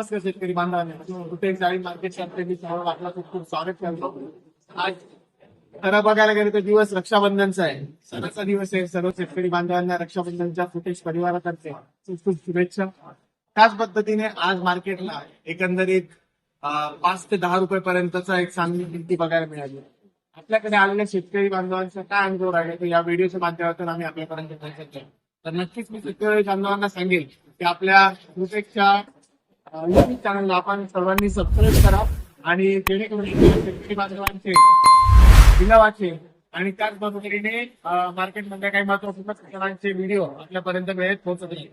नमस्कार शेतकरी बांधवांनी. कुठे जाळी मार्केट मी सर्व आपला खूप खूप स्वागत करतो. आज खरं बघायला गेलं तर दिवस रक्षाबंधनचा आहे. सणाचा दिवस आहे. सर्व शेतकरी बांधवांना रक्षाबंधनच्या फुटेज परिवारातर्फे. खूप खूप शुभेच्छा. त्याच पद्धतीने आज मार्केटला एकंदरीत पाच ते दहा रुपये पर्यंतचा एक चांगली किमती बघायला मिळाली. आपल्याकडे आलेल्या शेतकरी बांधवांचा काय अनुभव आहे तर या व्हिडिओच्या माध्यमातून आम्ही आपल्यापर्यंत तर नक्कीच मी शेतकरी बांधवांना सांगेल की आपल्या रुपेक्षा युट्यूब चॅनलला आपण सर्वांनी सबस्क्राईब करा आणि जेणेकरून बांधवांचे लिलावाचे आणि त्याच पद्धतीने मार्केटमध्ये काही महत्त्वपूर्ण सूचनांचे व्हिडिओ आपल्यापर्यंत वेळेत पोहोचत राहील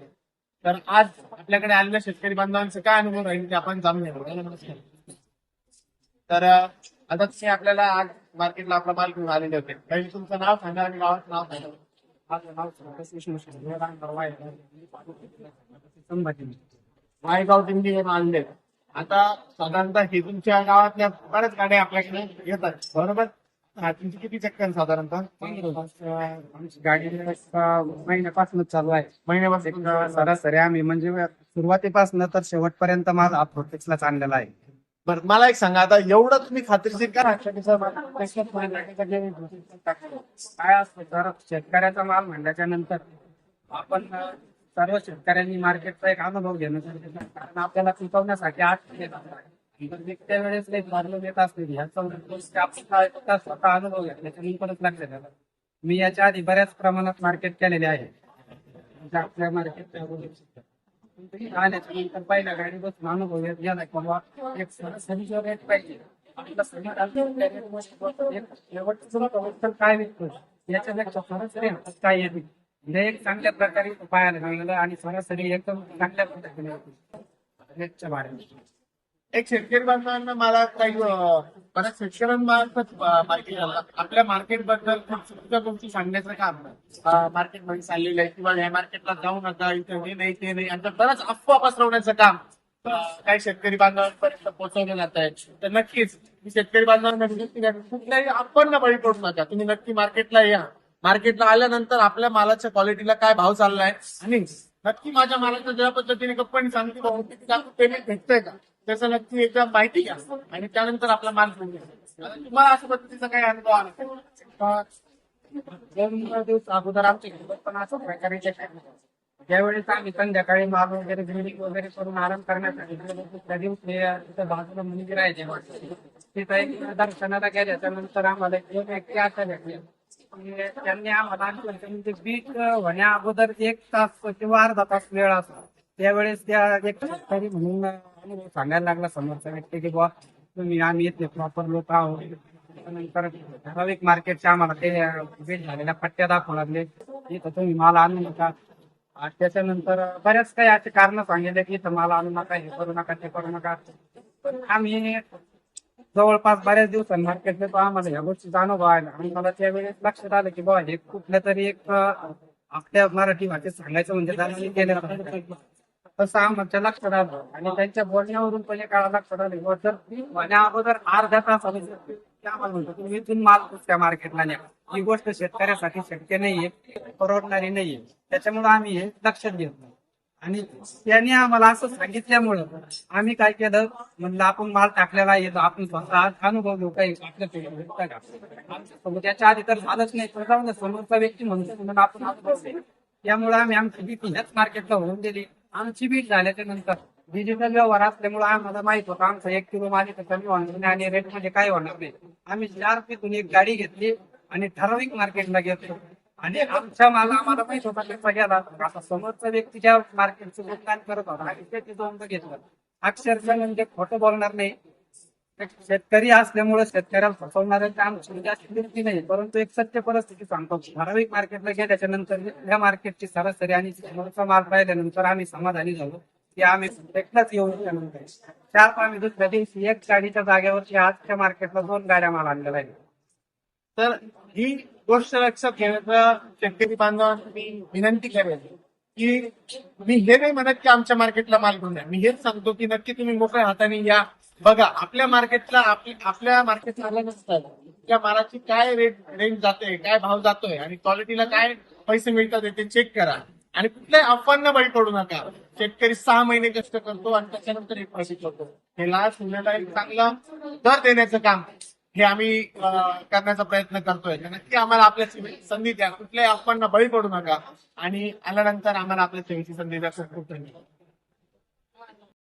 तर आज आपल्याकडे आलेल्या शेतकरी बांधवांचे काय अनुभव राहील ते आपण जाणून तर आता ते आपल्याला आज मार्केटला आपला माल घेऊन आलेले होते. काही तुमचं नाव सांगा आणि गावाचं नाव सांगा. माझं नाव संभाजी वायगाव दिंडी आणले. आता साधारणतः हे तुमच्या गावातल्या बऱ्याच गाड्या आपल्याकडे येतात. बरोबर? हा, तुमची किती चक्कर साधारणतः? आमची गाडी एक महिन्यापासून चालू आहे. महिन्यापासून एक सरासरी आम्ही म्हणजे सुरुवातीपासून तर शेवटपर्यंत माझा प्रोटेक्सलाच आणलेला आहे. बरं मला एक सांगा आता एवढं तुम्ही खात्रीशीर करा काय असतं शेतकऱ्याचा माल म्हणल्याच्या नंतर आपण सर्व शेतकऱ्यांनी मार्केटचा एक अनुभव घेणं गरजेचं आहे. कारण आपल्याला पिकवण्यासाठी आठ महिने लागतात. तर त्या वेळेस एक मार्ग देत असते. ह्याचा आपला स्वतः अनुभव घेतल्याच्या नंतरच लक्षात आलं मी याच्या आधी बऱ्याच प्रमाणात मार्केट केलेले आहे. म्हणजे आपल्या मार्केटच्या आल्याच्यानंतर पहिल्या गाडी बसून अनुभव घेत गेला किंवा एक सरासरीचा रेट पाहिजे. शेवटचं काय विकतो याच्यापेक्षा सरासरी हातात काय येते हे एक चांगल्या प्रकारे पाहायला लागलेलं आणि सरासरी एकदम चांगल्या पद्धतीने होती. भाड्याने एक शेतकरी बांधवांना मला काही बऱ्याच शेतकऱ्यांमार्फत माहिती आपल्या मार्केटबद्दल खूप चुकीच्या गोष्टी सांगण्याचं काम मार्केटमध्ये चाललेलं आहे किंवा या मार्केटला जाऊ नका इथं हे नाही ते नाही आणि बऱ्याच अफवा पसरवण्याचं काम काही शेतकरी बांधवांपर्यंत पोहोचवलं जात आहे. तर नक्कीच मी शेतकरी बांधवांना विनंती करतो कुठल्याही आपण बळी पडू नका. तुम्ही नक्की मार्केटला या. मार्केटला आल्यानंतर आपल्या मालाच्या क्वालिटीला काय भाव चाललाय? आणि नक्की माझ्या मालाचं ज्या पद्धतीने कंपनी सांगते पेमेंट भेटतंय का? त्याचं नक्की एकदा माहिती घ्या. आणि त्यानंतर आपला माल घेऊन तुम्हाला अशा पद्धतीचा काही अनुभव आला दोन दिवस अगोदर आमच्या घरी पण असं प्रकारे check आहे. ज्यावेळेस आम्ही संध्याकाळी माल वगैरे ग्रिलिंग वगैरे करून आराम करण्यासाठी गेलो, दिवशी तिथं बाजूला मंदिर आहे जेव्हा. तिथं एक दर्शनाला गेल्याच्यानंतर आम्हाला एक व्यक्ती अशा भेटले त्यांनी आम्हाला म्हणजे बीट होण्या अगोदर एक तास किंवा अर्धा तास वेळ असतो त्यावेळेस त्या एक शेतकरी म्हणून अनुभव सांगायला लागला समोरचा व्यक्ती की बुवा तुम्ही आम्ही इथले प्रॉपर लोक आहोत. त्यानंतर ठराविक मार्केटच्या आम्हाला ते वेट झालेल्या पट्ट्या दाखवू लागले. इथं तुम्ही माल आणू नका. त्याच्यानंतर बऱ्याच काही असे कारण सांगितले की इथं माल आणू नका हे करू नका ते करू नका. पण आम्ही जवळपास बऱ्याच दिवसांनी मार्केट तो आम्हाला ह्या गोष्टीचा अनुभव आला आणि मला त्यावेळेस लक्षात आलं की बाबा हे कुठल्या तरी एक आपल्या मराठी भाषेत सांगायचं म्हणजे केलं तसं आमच्या लक्षात आलं. आणि त्यांच्या बोलण्यावरून पण एक काळा लक्षात आलं बुवा जर अगोदर अर्धा तास आम्हाला म्हणतो तुम्ही इथून माल त्या मार्केटला न्या ही गोष्ट शेतकऱ्यासाठी शक्य नाहीये परवडणारी नाहीये. त्याच्यामुळे आम्ही हे लक्षात घेत नाही. आणि त्यांनी आम्हाला असं सांगितल्यामुळं आम्ही काय केलं? म्हणलं आपण माल टाकलेला येतो आपण स्वतः अनुभव घेऊ काही आपल्या त्याच्या आधी तर झालंच नाही तर समोरचा व्यक्ती म्हणतो म्हणून आपण अनुभव त्यामुळे आम्ही आमची भीती ह्याच मार्केटला होऊन दिली आमची बीट झाल्याच्यानंतर डिजिटल व्यवहार असल्यामुळे आम्हाला माहीत होतं आमचं एक किलो माल इथं कमी होणार नाही आणि रेटमध्ये काय होणार नाही. आम्ही चार तिथून एक गाडी घेतली आणि ठराविक मार्केटला घेतलो आणि आमच्या माल आम्हाला माहीत होता कसा गेला आता समोरचा व्यक्ती ज्या मार्केटचं दुकान करत होता आणि ते तिथं घेतलं. अक्षरशः म्हणजे खोटं बोलणार नाही. शेतकरी असल्यामुळे शेतकऱ्याला फसवणाऱ्यांची आमची जास्त नाही परंतु एक सत्य परिस्थिती सांगतो. ठराविक मार्केटला गेल्याच्यानंतर या मार्केटची सरासरी आणि समोरचा माल पाहिल्यानंतर आम्ही समाधानी झालो. की आम्ही एकटाच येऊ त्यानंतर चार आम्ही दुसऱ्या दिवशी एक गाडीच्या जागेवरती आजच्या मार्केटला दोन गाड्या माल आणलेला आहे तर ही गोष्ट लक्षात घेण्याचा शेतकरी बांधवांना मी विनंती करेल की मी हे नाही म्हणत की आमच्या मार्केटला माल घेऊन मी हेच सांगतो की नक्की तुम्ही मोकळ्या हाताने या. बघा आपल्या मार्केटला आपल्या मार्केट आला नसतं. त्या मालाची काय रेट रेंज जाते काय भाव जातोय आणि क्वालिटीला काय पैसे मिळतात ते चेक करा. आणि कुठल्याही अफवांना बळी पडू नका. शेतकरी सहा महिने कष्ट करतो आणि त्याच्यानंतर एक पैसे करतो हे लास्ट सोन्याला एक चांगला दर देण्याचं काम. हे आम्ही करण्याचा प्रयत्न करतोय. नक्की आम्हाला आपल्या सेवेची संधी द्या. कुठल्याही आपण बळी पडू नका. आणि आल्यानंतर आम्हाला आपल्या सेवेची संधी द्या. खूप खूप धन्यवाद.